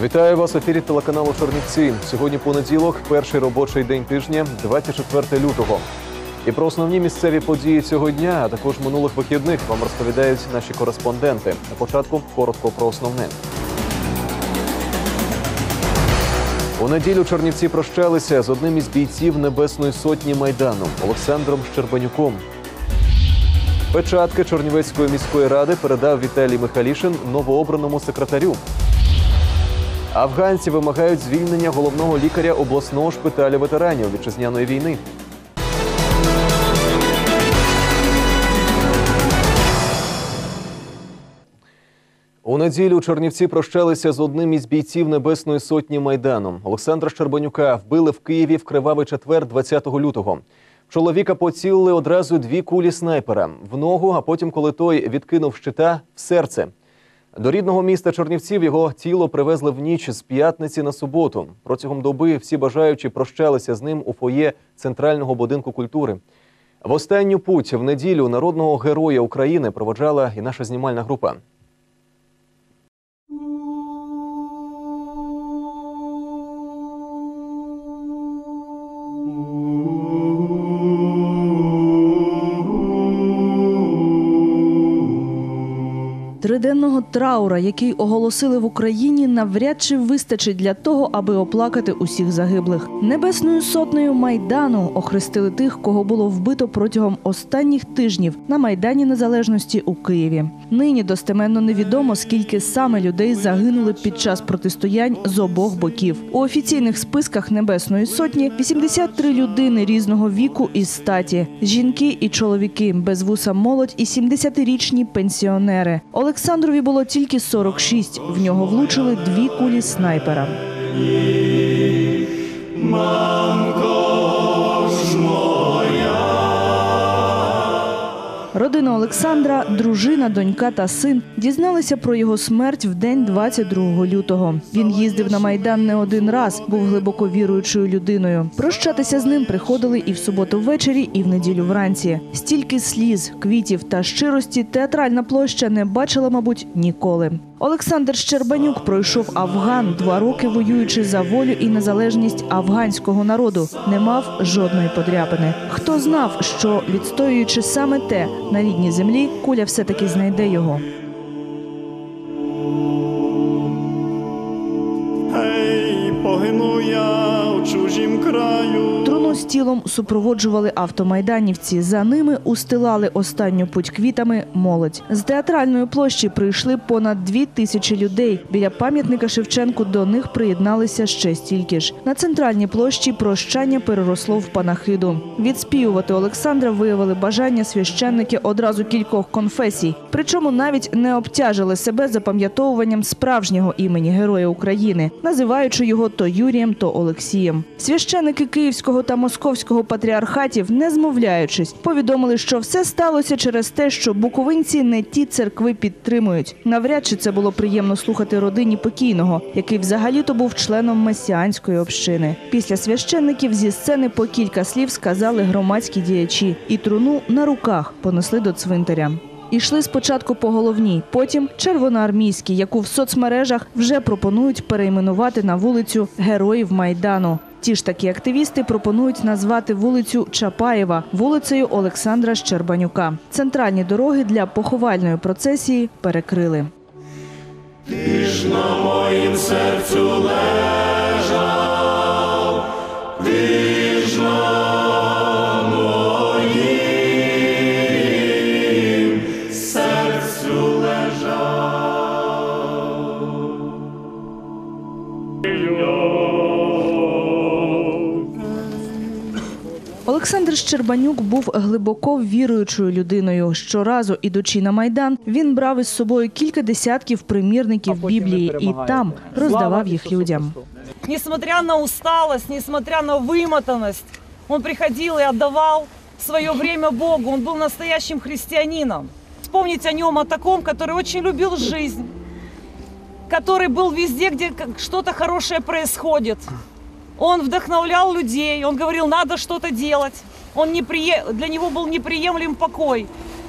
Вітаю вас в ефірі телеканалу Чорнівці. Сьогодні понеділок, перший робочий день тижня, 24 лютого. І про основні місцеві події цього дня, а також минулих вихідних вам розповідають наші кореспонденти. На початку коротко про основне. У неділю Чернівці прощалися з одним із бійців Небесної сотні Майдану Олександром Щербанюком. Печатки Чорнівецької міської ради передав Віталій Михалішин новообраному секретарю. Афганці вимагають звільнення головного лікаря обласного шпиталю ветеранів вітчизняної війни. У неділю Чернівці прощалися з одним із бійців Небесної сотні Майдану. Олександра Щербанюка вбили в Києві в кривавий четвер 20 лютого. Чоловіка поцілили одразу дві кулі снайпера в ногу, а потім, коли той відкинув щита, в серце. До рідного міста Чернівців його тіло привезли в ніч з п'ятниці на суботу. Протягом доби всі бажаючі прощалися з ним у фоє центрального будинку культури. В останню путь в неділю народного героя України проводжала і наша знімальна група. Триденного траура, який оголосили в Україні, навряд чи вистачить для того, аби оплакати усіх загиблих. Небесною сотнею майдану охрестили тих, кого було вбито протягом останніх тижнів на майдані Незалежності у Києві. Нині достеменно невідомо, скільки саме людей загинули під час протистоянь з обох боків. У офіційних списках Небесної сотні 83 людини різного віку і статі: жінки і чоловіки, без вуса молодь і 70-річні пенсіонери. Олександрові було тільки 46. В нього влучили дві кулі снайпера. Родина Олександра, дружина, донька та син дізналися про його смерть в день 22 лютого. Він їздив на майдан не один раз, був глибоко віруючою людиною. Прощатися з ним приходили і в суботу ввечері, і в неділю вранці. Стільки сліз, квітів та щирості театральна площа не бачила, мабуть, ніколи. Олександр Щербанюк пройшов Афган, два роки воюючи за волю і незалежність афганського народу. Не мав жодної подряпини. Хто знав, що відстоюючи саме те на рідній землі, куля все таки знайде його. Тілом супроводжували автомайданівці. За ними устилали останню путь квітами молодь. З театральної площі прийшли понад дві тисячі людей. Біля пам'ятника Шевченку до них приєдналися ще стільки ж. На центральній площі прощання переросло в панахиду. Відспівувати Олександра виявили бажання священники одразу кількох конфесій. Причому навіть не обтяжили себе запам'ятовуванням справжнього імені Героя України, називаючи його то Юрієм, то Олексієм. Священники Київського та Московського патріархатів, не змовляючись, повідомили, що все сталося через те, що буковинці не ті церкви підтримують. Навряд чи це було приємно слухати родині покійного, який взагалі-то був членом месіанської общини. Після священників зі сцени по кілька слів сказали громадські діячі, і труну на руках понесли до цвинтаря. Ішли спочатку по головній, потім червоноармійській, яку в соцмережах вже пропонують перейменувати на вулицю Героїв Майдану. Ті ж такі активісти пропонують назвати вулицю Чапаєва вулицею Олександра Щербанюка. Центральні дороги для поховальної процесії перекрили. Ти ж на моїм серцю лежав, Олександр Щербанюк був глибоко віруючою людиною. Щоразу, ідучи на майдан, він брав із собою кілька десятків примірників Біблії і там роздавав їх людям. Несмотря на усталость, несмотря на вымотанность, он приходил и отдавал свое время Богу. Он был настоящим христианином. Вспомнить о нем, о таком, который очень любил жизнь, который был везде, где как- что-то хорошее происходит. Он вдохновлял людей, он говорил, надо что-то делать. Он не. Для него был неприемлем покой.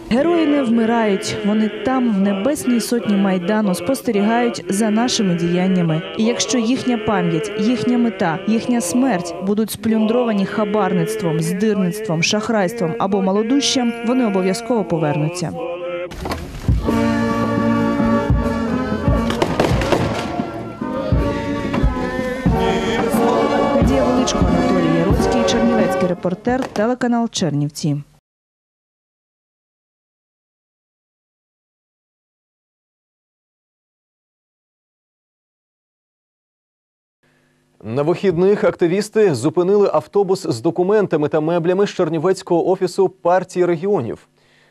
Герої не вмирають. Вони там, в небесній сотні майдану, спостерігають за нашими діяннями. І якщо їхня пам'ять, їхня мета, їхня смерть будуть сплюндровані хабарництвом, здирництвом, шахрайством або малодущем, вони обов'язково повернуться. Чернівецький репортер, телеканал Чернівці. На вихідних активісти зупинили автобус з документами та меблями з Чернівецького офісу партії регіонів.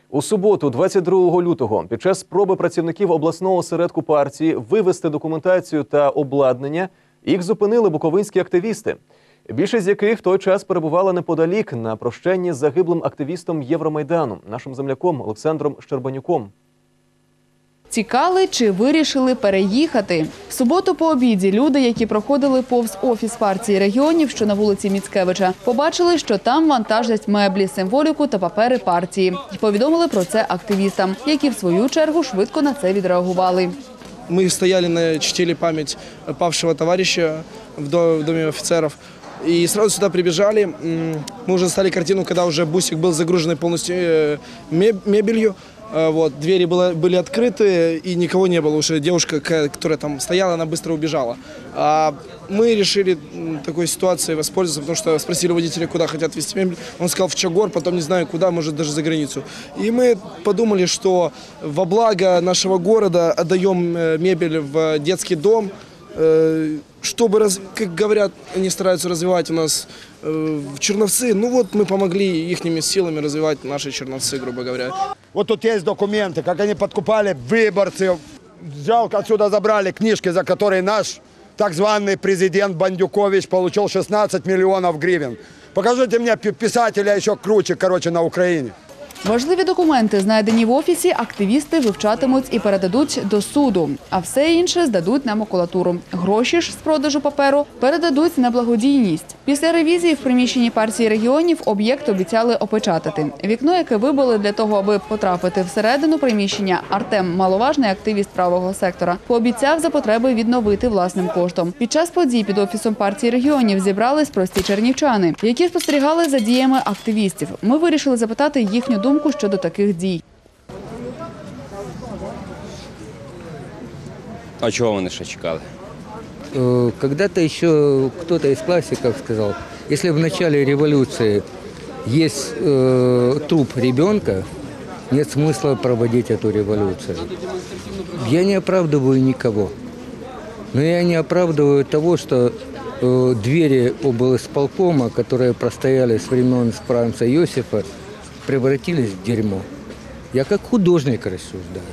У суботу, 22 лютого, під час спроби працівників обласного осередку партії вивезти документацію та обладнання, їх зупинили буковинські активісти. Більшість з яких в той час перебувала неподалік на прощанні з загиблим активістом Євромайдану, нашим земляком Олександром Щербанюком. Тікали чи вирішили переїхати. В суботу по обіді люди, які проходили повз офіс партії регіонів, що на вулиці Міцкевича, побачили, що там вантажать меблі, символіку та папери партії. І повідомили про це активістам, які в свою чергу швидко на це відреагували. Мы стояли на чтили память павшего товарища в до- в доме офицеров. И сразу сюда прибежали. М, Мы уже стали картину, когда уже бусик был загруженный полностью э, меб- мебелью. Э, Вот, двери было, были открыты, и никого не было. Уже девушка, ка- которая там стояла, она быстро убежала. А мы решили м, такой ситуацией воспользоваться, потому что спросили водителя, куда хотят везти мебель. Он сказал в Чагор, потом не знаю куда, может даже за границу. И мы подумали, что во благо нашего города отдаем э, мебель в детский дом, э, чтобы, раз- как говорят, они стараются развивать у нас э, в Черновцы. Ну вот мы помогли ихними силами развивать наши Черновцы, грубо говоря. Вот тут есть документы, как они подкупали выборцев. Взял, отсюда забрали книжки, за которые наш так званый президент Бандюкович получил 16 миллионов гривен. Покажите мне пи- писателя еще круче, короче, на Украине. Важливі документи, знайдені в офісі, активісти вивчатимуть і передадуть до суду, а все інше здадуть на макулатуру. Гроші ж з продажу паперу передадуть на благодійність. Після ревізії в приміщенні партії регіонів об'єкт обіцяли опечатати. Вікно, яке вибили для того, аби потрапити всередину приміщення, Артем, маловажний активіст правого сектора, пообіцяв за потреби відновити власним коштом. Під час подій під офісом партії регіонів зібрались прості чернівчани, які спостерігали за діями активістів. Ми вирішили запитати їхню думку щодо таких дій. А чого вони ще чекали? Когда-то еще кто-то из классиков сказал, если в начале революции есть э, труп ребенка, нет смысла проводить эту революцию. Я не оправдываю никого. Но я не оправдываю того, что э, двери облсполкома, которые простояли с времен Франца Иосифа, превратились в дерьмо. Я как художник рассуждаю.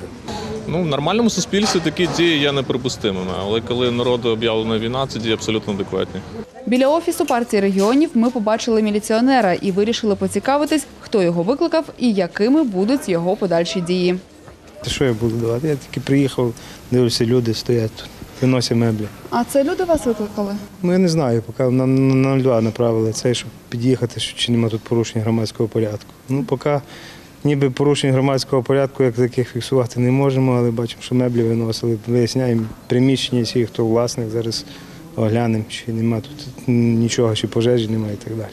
Ну, в нормальному суспільстві такі дії є неприпустимими, але коли народу об'явлена війна, це дії абсолютно адекватні. Біля офісу партії регіонів ми побачили міліціонера і вирішили поцікавитись, хто його викликав і якими будуть його подальші дії. Що я буду давати? Я тільки приїхав, дивлюся, люди стоять тут, виносять меблі. А це люди вас викликали? Ну я не знаю, поки на, на 02 направили цей, щоб під'їхати, що чи немає тут порушень громадського порядку. Ну, поки ніби порушень громадського порядку, як таких фіксувати не можемо, але бачимо, що меблі виносили. Виясняємо приміщення всі, хто власник, зараз оглянемо, чи немає тут нічого, чи пожежі немає і так далі.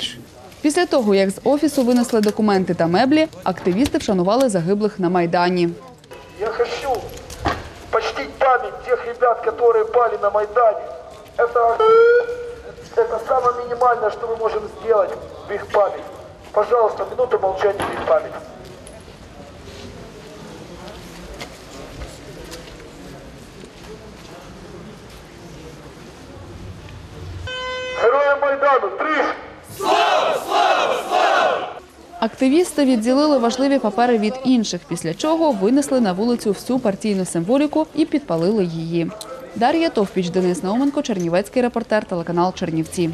Після того, як з офісу винесли документи та меблі, активісти вшанували загиблих на майдані. Я хочу тех ребят, которые пали на Майдане. Это, это самое минимальное, что мы можем сделать в их память. Пожалуйста, минуту молчания в их память. Активісти відділили важливі папери від інших, після чого винесли на вулицю всю партійну символіку і підпалили її. Дар'я Товпіч, Денис Науменко, Чернівецький репортер, телеканал Чернівці.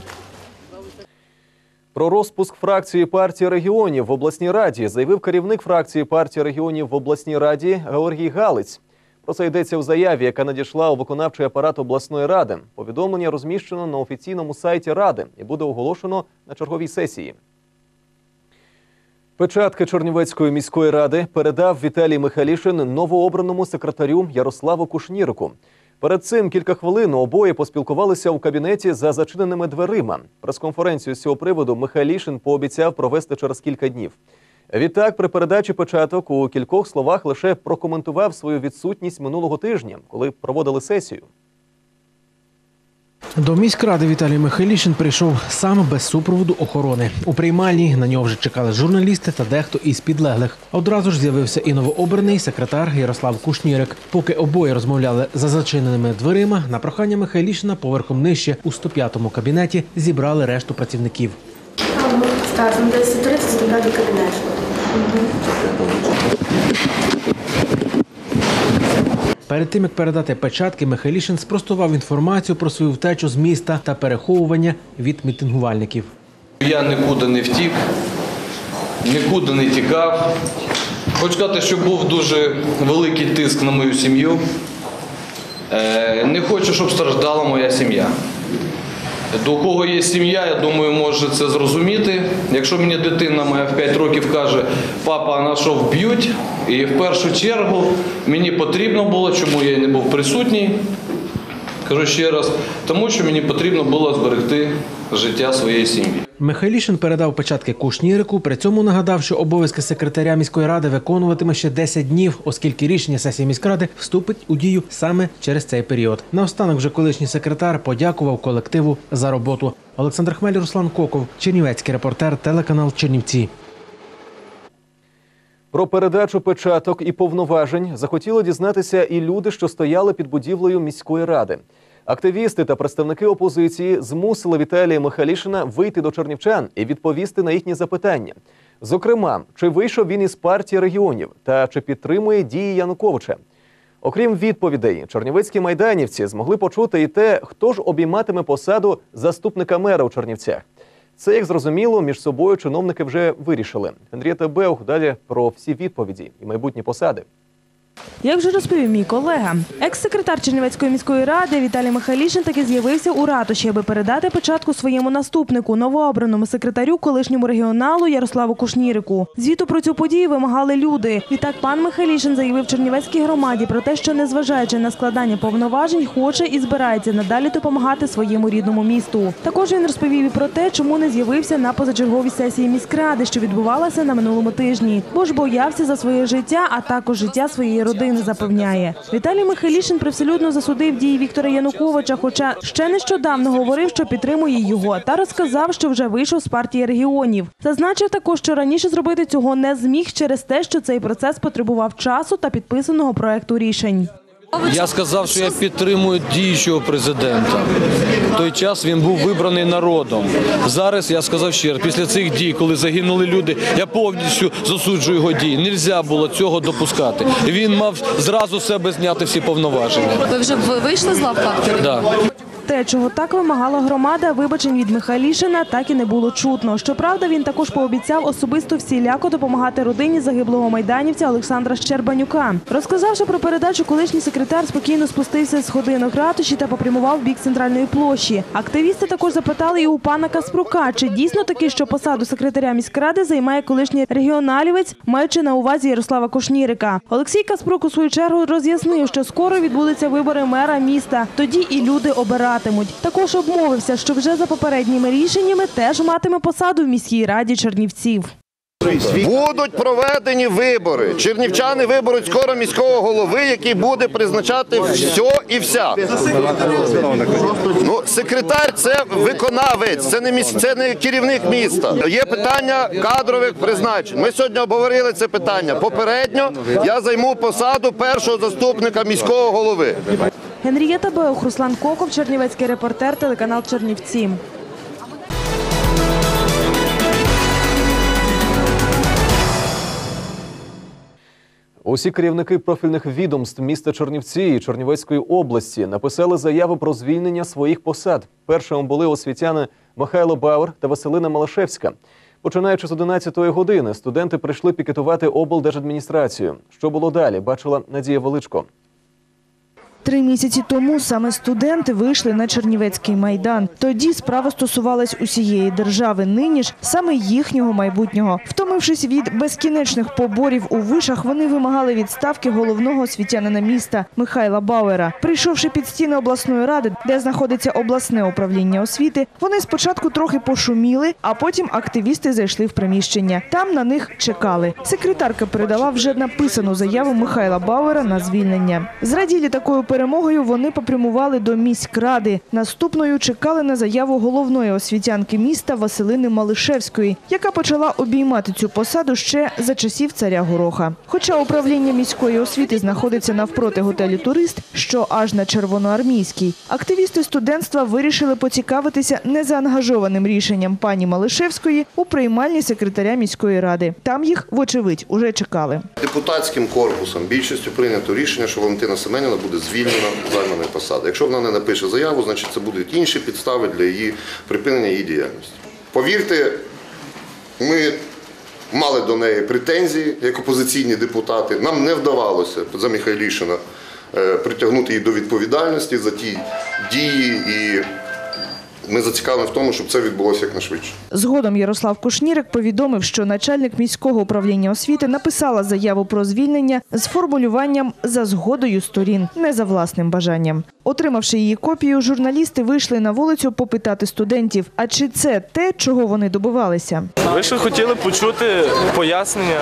Про розпуск фракції партії регіонів в обласній раді заявив керівник фракції партії регіонів в обласній раді Георгій Галиць. Про це йдеться у заяві, яка надійшла у виконавчий апарат обласної ради. Повідомлення розміщено на офіційному сайті ради і буде оголошено на черговій сесії. Печатки Чернівецької міської ради передав Віталій Михайлішин новообраному секретарю Ярославу Кушнірику. Перед цим кілька хвилин обоє поспілкувалися у кабінеті за зачиненими дверима. Прес-конференцію з цього приводу Михайлішин пообіцяв провести через кілька днів. Відтак, при передачі печаток у кількох словах лише прокоментував свою відсутність минулого тижня, коли проводили сесію. До міськради Віталій Михайлішин прийшов сам без супроводу охорони. У приймальні на нього вже чекали журналісти та дехто із підлеглих. Одразу ж з'явився і новообраний секретар Ярослав Кушнірик. Поки обоє розмовляли за зачиненими дверима, на прохання Михайлішина поверхом нижче у 105-му кабінеті зібрали решту працівників. Так, десь 30 забрали кабінет. Перед тим як передати печатки, Михайлішин спростував інформацію про свою втечу з міста та переховування від мітингувальників. Я нікуди не втік, нікуди не тікав. Хочу сказати, що був дуже великий тиск на мою сім'ю. Е, Не хочу, щоб страждала моя сім'я. До кого є сім'я, я думаю, може це зрозуміти. Якщо мені дитина моя в 5 років каже, папа, а на що вб'ють? І в першу чергу мені потрібно було, чому я не був присутній, кажу ще раз, тому що мені потрібно було зберегти життя своєї сім'ї. Михайлішин передав печатки Кушнірику. При цьому нагадав, що обов'язки секретаря міської ради виконуватиме ще 10 днів, оскільки рішення сесії міськради вступить у дію саме через цей період. Наостанок вже колишній секретар подякував колективу за роботу. Олександр Хмель, Руслан Коков, Чернівецький репортер, телеканал Чернівці. Про передачу печаток і повноважень захотіли дізнатися і люди, що стояли під будівлею міської ради. Активісти та представники опозиції змусили Віталія Михайлішина вийти до чернівчан і відповісти на їхні запитання. Зокрема, чи вийшов він із партії регіонів та чи підтримує дії Януковича. Окрім відповідей, чернівецькі майданівці змогли почути і те, хто ж обійматиме посаду заступника мера у Чернівцях. Це, як зрозуміло, між собою чиновники вже вирішили. Генрієта Беух далі про всі відповіді і майбутні посади. Як вже розповів мій колега, екс-секретар Чернівецької міської ради Віталій Михайлішин таки з'явився у ратуші, аби передати початку своєму наступнику, новообраному секретарю, колишньому регіоналу Ярославу Кушнірику. Звіту про цю подію вимагали люди. Відтак пан Михайлішин заявив Чернівецькій громаді про те, що незважаючи на складання повноважень, хоче і збирається надалі допомагати своєму рідному місту. Також він розповів і про те, чому не з'явився на позачерговій сесії міськради, що відбувалася на минулому тижні, бо ж боявся за своє життя, а також життя своєї родини. Запевняє Віталій Михайлішин привселюдно засудив дії Віктора Януковича, хоча ще нещодавно говорив, що підтримує його, та розказав, що вже вийшов з партії регіонів. Зазначив також, що раніше зробити цього не зміг через те, що цей процес потребував часу та підписаного проекту рішень. Я сказав, що я підтримую діючого президента. В той час він був вибраний народом. Зараз я сказав ще раз, після цих дій, коли загинули люди, я повністю засуджую його дії. Нельзя було цього допускати. Він мав зразу себе зняти всі повноваження. Ви вже вийшли з лав факторів? Да. Те, чого так вимагала громада, вибачень від Михайлішина так і не було чутно. Щоправда, він також пообіцяв особисто всіляко допомагати родині загиблого майданівця Олександра Щербанюка. Розказавши про передачу, колишній секретар спокійно спустився з сходинок ратуші та попрямував бік центральної площі. Активісти також запитали і у пана Каспрука, чи дійсно таки, що посаду секретаря міськради займає колишній регіоналівець, маючи на увазі Ярослава Кошнірика. Олексій Каспрук у свою чергу роз'яснив, що скоро відбудуться вибори мера міста. Тоді і люди обиратимуть. Також обмовився, що вже за попередніми рішеннями теж матиме посаду в міській раді Чернівців. Будуть проведені вибори. Чернівчани виберуть скоро міського голови, який буде призначати все і вся. Ну, секретар це виконавець, це не міс... це не керівник міста. Є питання кадрових призначень. Ми сьогодні обговорили це питання. Попередньо я займу посаду першого заступника міського голови. Генрієта Беух, Руслан Коков, Чернівецький репортер, телеканал Чернівці. Усі керівники профільних відомств міста Чернівці і Чернівецької області написали заяву про звільнення своїх посад. Першими були освітяни Михайло Бауер та Василина Малашевська. Починаючи з 11-ї години, студенти прийшли пікетувати облдержадміністрацію. Що було далі? Бачила Надія Величко. Три місяці тому саме студенти вийшли на Чернівецький майдан. Тоді справа стосувалась усієї держави. Нині ж саме їхнього майбутнього. Втомившись від безкінечних поборів у вишах, вони вимагали відставки головного освітянина міста Михайла Бауера. Прийшовши під стіни обласної ради, де знаходиться обласне управління освіти, вони спочатку трохи пошуміли, а потім активісти зайшли в приміщення. Там на них чекали. Секретарка передала вже написану заяву Михайла Бауера на звільнення. Зраділі такою перемогою вони попрямували до міськради. Наступною чекали на заяву головної освітянки міста Василини Малишевської, яка почала обіймати цю посаду ще за часів царя Гороха. Хоча управління міської освіти знаходиться навпроти готелю Турист, що аж на Червоноармійській, активісти студентства вирішили поцікавитися незаангажованим рішенням пані Малишевської у приймальні секретаря міської ради. Там їх, вочевидь, уже чекали. Депутатським корпусом більшістю прийнято рішення, що Валентина Семенівна буде звільнена з займаної посади. Якщо вона не напише заяву, значить це будуть інші підстави для її припинення її діяльності. Повірте, ми мали до неї претензії як опозиційні депутати. Нам не вдавалося за Михайлішина е, притягнути її до відповідальності за ті дії, і ми зацікавлені в тому, щоб це відбулося якнайшвидше. Згодом Ярослав Кушнірик повідомив, що начальник міського управління освіти написала заяву про звільнення з формулюванням за згодою сторін, не за власним бажанням. Отримавши її копію, журналісти вийшли на вулицю попитати студентів, а чи це те, чого вони добивалися. Ви ще хотіли почути пояснення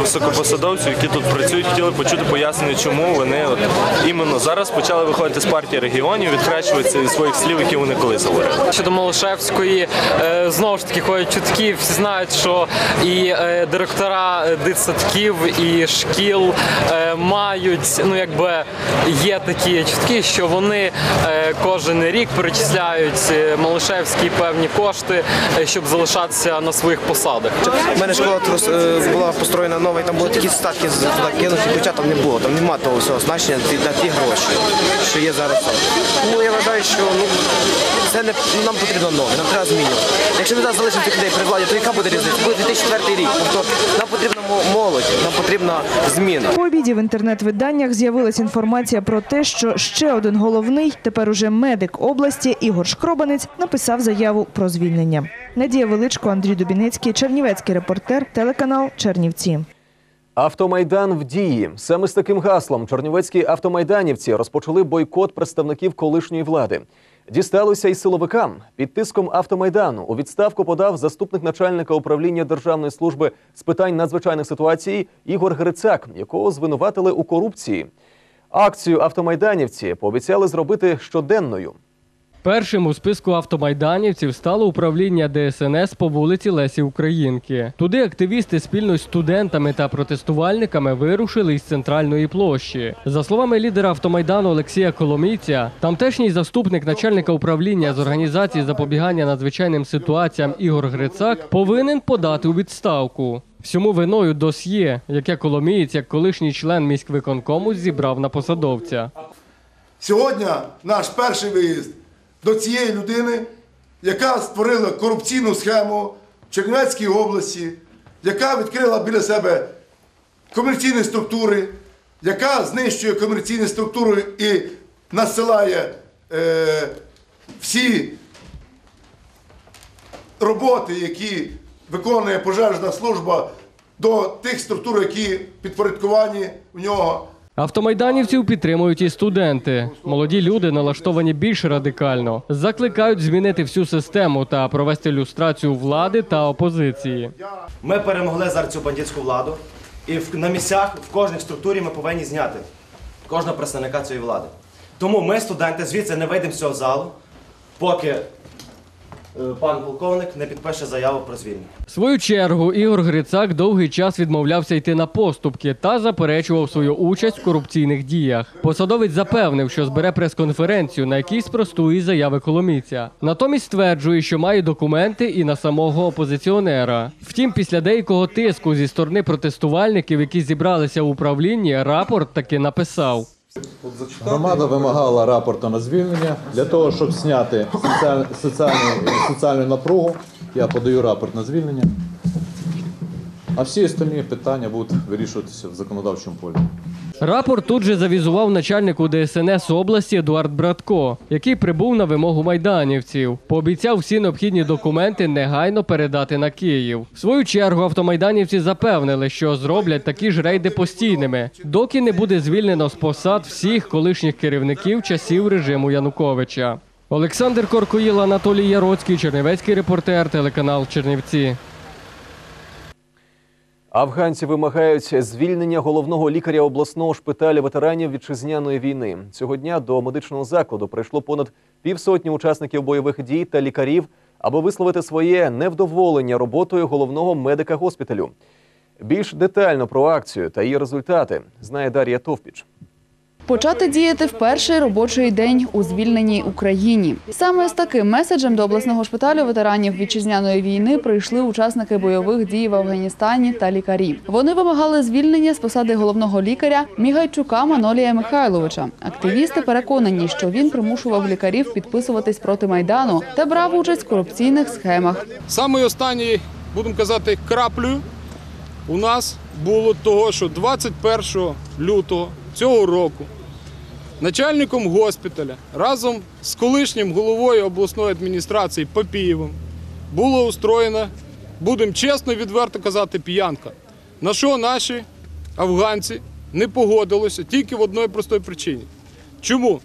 високопосадовців, які тут працюють, хотіли почути пояснення, чому вони от іменно зараз почали виходити з партії регіонів, відхрещуватися від своїх слів, які вони колись говорили. Щодо Малишевської, е, знову ж таки ходять чутки. Всі знають, що і е, директора дитсадків, і шкіл е, мають, ну якби є такі чутки, що вони кожен рік перечисляють Малишевській певні кошти, щоб залишатися на своїх посадах. У мене школа була построєна нова, і там були такі статки з- туди кинуті, хоча там не було, там немає того всього значення на ті гроші, що є зараз. Тому я вважаю, що ну, це не ну, нам потрібно нове, нам треба змінювати. Якщо ми зараз залишимо цих людей при владі, то яка буде різниця? Буде 2004 рік. Тобто нам потрібна молодь, нам потрібна зміна. По обіді в інтернет-виданнях з'явилася інформація про те, що ще один головний, тепер уже медик області Ігор Шкробанець написав заяву про звільнення. Надія Величко, Андрій Дубінецький, Чернівецький репортер, телеканал Чернівці. Автомайдан в дії. Саме з таким гаслом чернівецькі автомайданівці розпочали бойкот представників колишньої влади. Дісталося й силовикам. Під тиском автомайдану у відставку подав заступник начальника управління Державної служби з питань надзвичайних ситуацій Ігор Грицак, якого звинуватили у корупції. Акцію автомайданівці пообіцяли зробити щоденною. Першим у списку автомайданівців стало управління ДСНС по вулиці Лесі Українки. Туди активісти спільно з студентами та протестувальниками вирушили із центральної площі. За словами лідера автомайдану Олексія Коломійця, тамтешній заступник начальника управління з організації запобігання надзвичайним ситуаціям Ігор Грицак повинен подати у відставку. Всьому виною досьє, яке Коломієць, як колишній член міськвиконкому, зібрав на посадовця. Сьогодні наш перший виїзд до цієї людини, яка створила корупційну схему в Чернівецькій області, яка відкрила біля себе комерційні структури, яка знищує комерційні структури і насилає е, всі роботи, які виконує пожежна служба до тих структур, які підпорядковані в нього. Автомайданівців підтримують і студенти. Молоді люди налаштовані більш радикально. Закликають змінити всю систему та провести люстрацію влади та опозиції. Ми перемогли зараз цю бандитську владу, і на місцях в кожній структурі ми повинні зняти кожного представника цієї влади. Тому ми, студенти, звідси не вийдемо з цього залу, поки пан полковник не підпише заяву про звільнення. В свою чергу Ігор Грицак довгий час відмовлявся йти на поступки та заперечував свою участь в корупційних діях. Посадовець запевнив, що збере прес-конференцію, на якій спростує заяви Коломійця. Натомість стверджує, що має документи і на самого опозиціонера. Втім, після деякого тиску зі сторони протестувальників, які зібралися в управлінні, рапорт таки написав. Громада вимагала рапорту на звільнення для того, щоб зняти соціаль- соціальну, соціальну напругу. Я подаю рапорт на звільнення. А всі остальні питання будуть вирішуватися в законодавчому полі. Рапорт тут же завізував начальнику ДСНС області Едуард Братко, який прибув на вимогу майданівців. Пообіцяв всі необхідні документи негайно передати на Київ. В свою чергу автомайданівці запевнили, що зроблять такі ж рейди постійними, доки не буде звільнено з посад всіх колишніх керівників часів режиму Януковича. Олександр Коркоїл, Анатолій Яроцький, Чернівецький репортер, телеканал Чернівці. Афганці вимагають звільнення головного лікаря обласного шпиталю ветеранів вітчизняної війни. Цього дня до медичного закладу прийшло понад півсотні учасників бойових дій та лікарів, аби висловити своє невдоволення роботою головного медика госпіталю. Більш детально про акцію та її результати знає Дар'я Товпіч. Почати діяти в перший робочий день у звільненій Україні. Саме з таким меседжем до обласного шпиталю ветеранів вітчизняної війни прийшли учасники бойових дій в Афганістані та лікарі. Вони вимагали звільнення з посади головного лікаря Мігайчука Манолія Михайловича. Активісти переконані, що він примушував лікарів підписуватись проти майдану та брав участь в корупційних схемах. Саме останній, будемо казати, краплею у нас було того, що 21 лютого цього року начальником госпіталя разом з колишнім головою обласної адміністрації Папієвим було устроєно, будемо чесно відверто казати, п'янка. На що наші афганці не погодилися тільки в одній простій причині. Чому?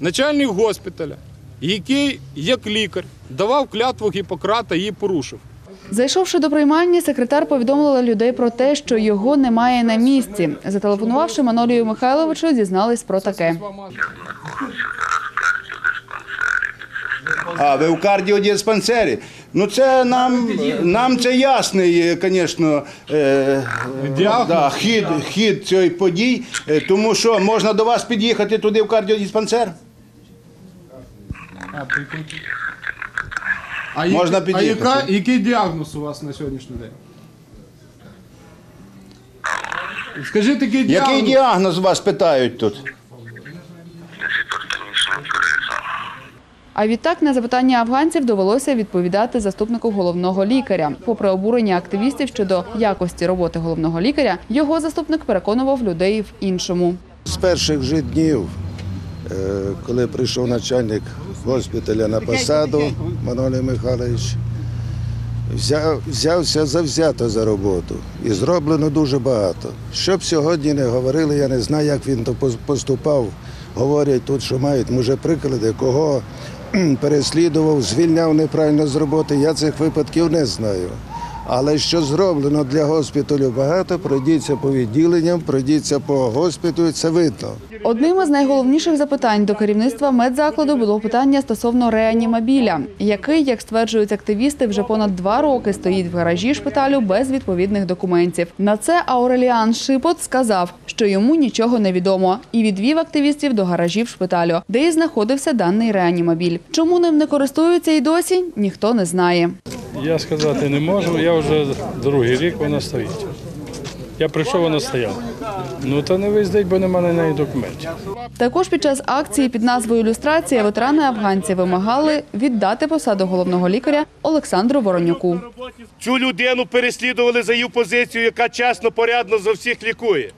Начальник госпіталя, який як лікар давав клятву Гіппократа, її порушив. Зайшовши до приймальні, секретар повідомила людей про те, що його немає на місці. Зателефонувавши Манолію Михайловичу, дізнались про таке. А, ви в кардіодиспансері. Ну це нам, нам це ясний, звісно, е, да, хід, хід цієї подій, е, тому що можна до вас під'їхати туди в кардіодиспансер. А, Можна а під'їхати. яка, який діагноз у вас на сьогоднішній день? Скажіть, який діагноз? Який діагноз вас питають тут? А відтак на запитання афганців довелося відповідати заступнику головного лікаря. Попри обурення активістів щодо якості роботи головного лікаря, його заступник переконував людей в іншому. З перших же днів, е, коли прийшов начальник госпіталя на посаду, Манолій Михайлович, взяв, взявся завзято за роботу і зроблено дуже багато. Що б сьогодні не говорили, я не знаю, як він то поступав. Говорять тут, що мають може приклади, кого переслідував, звільняв неправильно з роботи. Я цих випадків не знаю. Але що зроблено для госпіталю багато, пройдіться по відділенням, пройдіться по госпіталю, це видно. Одним із найголовніших запитань до керівництва медзакладу було питання стосовно реанімобіля, який, як стверджують активісти, вже понад два роки стоїть в гаражі шпиталю без відповідних документів. На це Ауреліан Шипот сказав, що йому нічого не відомо, і відвів активістів до гаражів шпиталю, де і знаходився даний реанімобіль. Чому ним не користуються і досі, ніхто не знає. Я сказати не можу, я вже другий рік вона стоїть. Я прийшов, вона стояла. Ну та не виздить, бо нема на неї документів. Також під час акції під назвою Ілюстрація ветерани афганці вимагали віддати посаду головного лікаря Олександру Воронюку. Цю людину переслідували за її позицію, яка чесно, порядно за всіх лікує.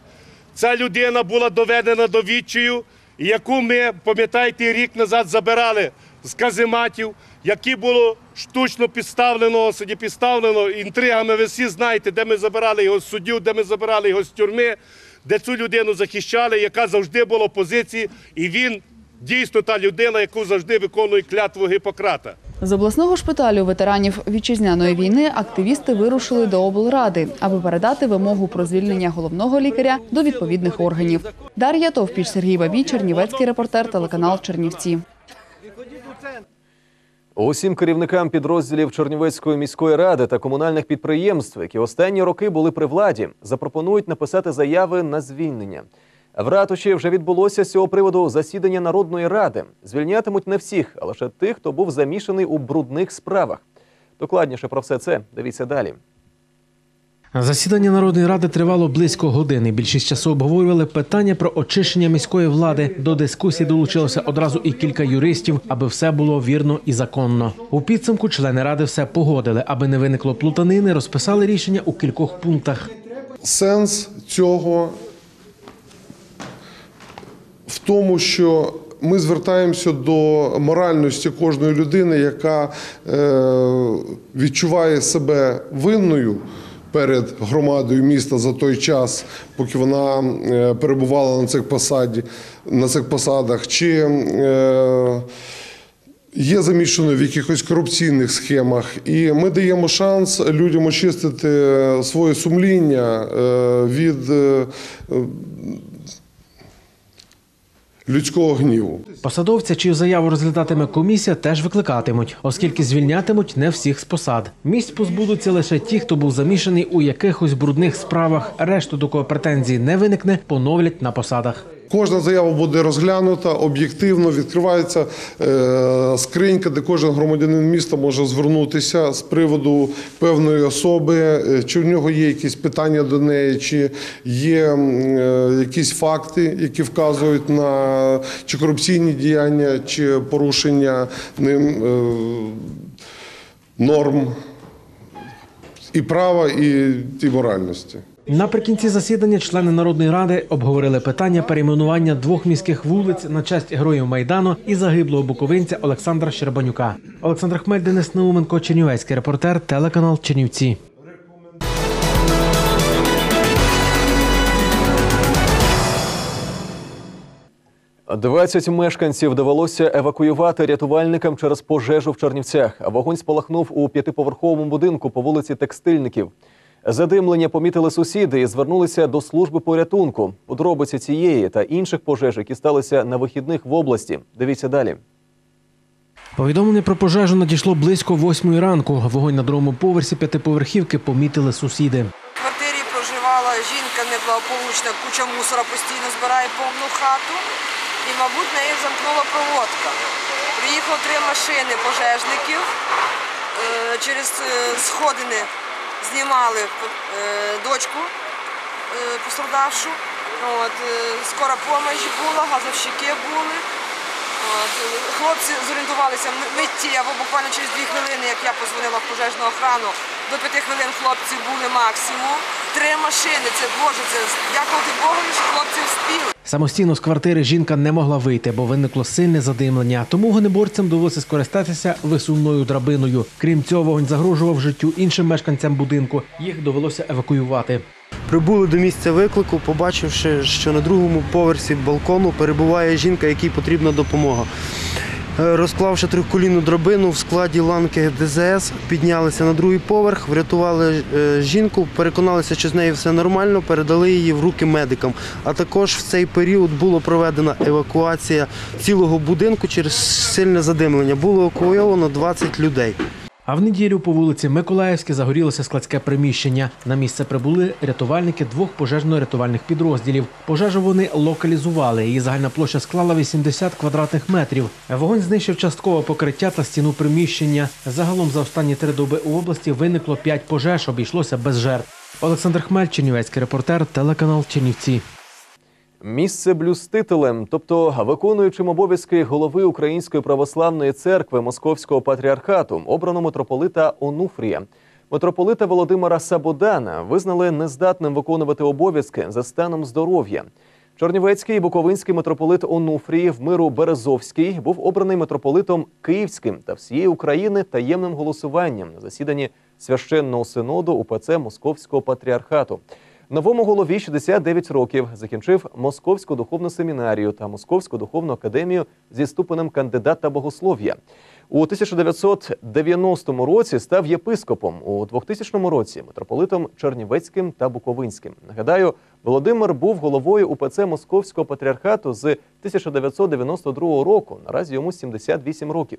Ця людина була доведена до відчаю, яку ми, пам'ятаєте, рік назад забирали з казематів, які було штучно підставлено, сиді підставлено інтригами. Ви всі знаєте, де ми забирали його з суддю, де ми забирали його з тюрми, де цю людину захищали, яка завжди була в позиції, і він дійсно та людина, яку завжди виконує клятву Гіппократа. З обласного шпиталю ветеранів вітчизняної війни активісти вирушили до облради, аби передати вимогу про звільнення головного лікаря до відповідних органів. Дар'я Товпіч, Сергій Бабій, Чернівецький репортер, телеканал Чернівці. Усім керівникам підрозділів Чернівецької міської ради та комунальних підприємств, які останні роки були при владі, запропонують написати заяви на звільнення. В ратуші вже відбулося з цього приводу засідання народної ради. Звільнятимуть не всіх, а лише тих, хто був замішаний у брудних справах. Докладніше про все це дивіться далі. Засідання народної ради тривало близько години. Більшість часу обговорювали питання про очищення міської влади. До дискусії долучилося одразу і кілька юристів, аби все було вірно і законно. У підсумку члени ради все погодили, аби не виникло плутанини. Розписали рішення у кількох пунктах. Сенс цього в тому, що ми звертаємося до моральності кожної людини, яка е, відчуває себе винною перед громадою міста за той час, поки вона е, перебувала на цих посаді, на цих посадах, чи е, є замішаною в якихось корупційних схемах, і ми даємо шанс людям очистити своє сумління е, від е, людського гніву. Посадовця, чию заяву розглядатиме комісія, теж викликатимуть, оскільки звільнятимуть не всіх з посад. Місць позбудуться лише ті, хто був замішаний у якихось брудних справах. Решту, до кого претензій не виникне, поновлять на посадах. Кожна заява буде розглянута об'єктивно. Відкривається е, скринька, де кожен громадянин міста може звернутися з приводу певної особи, е, чи в нього є якісь питання до неї, чи є е, якісь факти, які вказують на чи корупційні діяння, чи порушення ним норм і права, і, і моральності. Наприкінці засідання члени народної ради обговорили питання перейменування двох міських вулиць на честь героїв майдану і загиблого буковинця Олександра Щербанюка. Олександр Хмель, Денис Науменко, Чернівецький репортер, телеканал Чернівці. Двадцять мешканців довелося евакуювати рятувальникам через пожежу в Чернівцях. Вогонь спалахнув у п'ятиповерховому будинку по вулиці Текстильників. Задимлення помітили сусіди і звернулися до служби порятунку. Подробиці цієї та інших пожеж, які сталися на вихідних в області. Дивіться далі. Повідомлення про пожежу надійшло близько восьмої ранку. Вогонь на другому поверсі п'ятиповерхівки помітили сусіди. В квартирі проживала жінка неблагополучна, куча мусора постійно збирає повну хату. І, мабуть, неї замкнула проводка. Приїхало три машини пожежників. Е, Через е, сходини знімали е, дочку е, пострадавшу. Е, скора помощь була, газовщики були. Е, хлопці зорієнтувалися миттєво, буквально через дві хвилини, як я позвонила в пожежну охрану, до п'яти хвилин хлопці були максимум. Три машини, це Боже, це дякувати Богу, що хлопці вспіли. Самостійно з квартири жінка не могла вийти, бо виникло сильне задимлення. Тому вогнеборцям довелося скористатися висувною драбиною. Крім цього, вогонь загрожував життю іншим мешканцям будинку. Їх довелося евакуювати. Прибули до місця виклику, побачивши, що на другому поверсі балкону перебуває жінка, якій потрібна допомога. Е, Розклавши триколінну драбину в складі ланки ДЗС, піднялися на другий поверх, врятували е, жінку, переконалися, що з нею все нормально, передали її в руки медикам. А також в цей період була проведена евакуація цілого будинку через сильне задимлення. Було евакуйовано 20 людей. А в неділю по вулиці Миколаївській загорілося складське приміщення. На місце прибули рятувальники двох пожежно-рятувальних підрозділів. Пожежу вони локалізували. Її загальна площа склала 80 квадратних метрів. Вогонь знищив часткове покриття та стіну приміщення. Загалом за останні три доби у області виникло 5 пожеж, обійшлося без жертв. Олександр Хмель, Чернівецький репортер, телеканал Чернівці. Місце блюстителем, тобто виконуючим обов'язки голови Української православної церкви Московського патріархату, обрано митрополита Онуфрія. Митрополита Володимира Сабодана визнали нездатним виконувати обов'язки за станом здоров'я. Чернівецький і Буковинський митрополит Онуфрій в миру Березовський був обраний митрополитом Київським та всієї України таємним голосуванням на засіданні священного синоду УПЦ Московського патріархату. Новому голові 69 років закінчив Московську духовну семінарію та Московську духовну академію зі ступенем кандидата богослов'я. У 1990 році став єпископом. У 2000 році митрополитом Чернівецьким та Буковинським. Нагадаю, Володимир був головою УПЦ Московського патріархату з 1992 року. Наразі йому 78 років.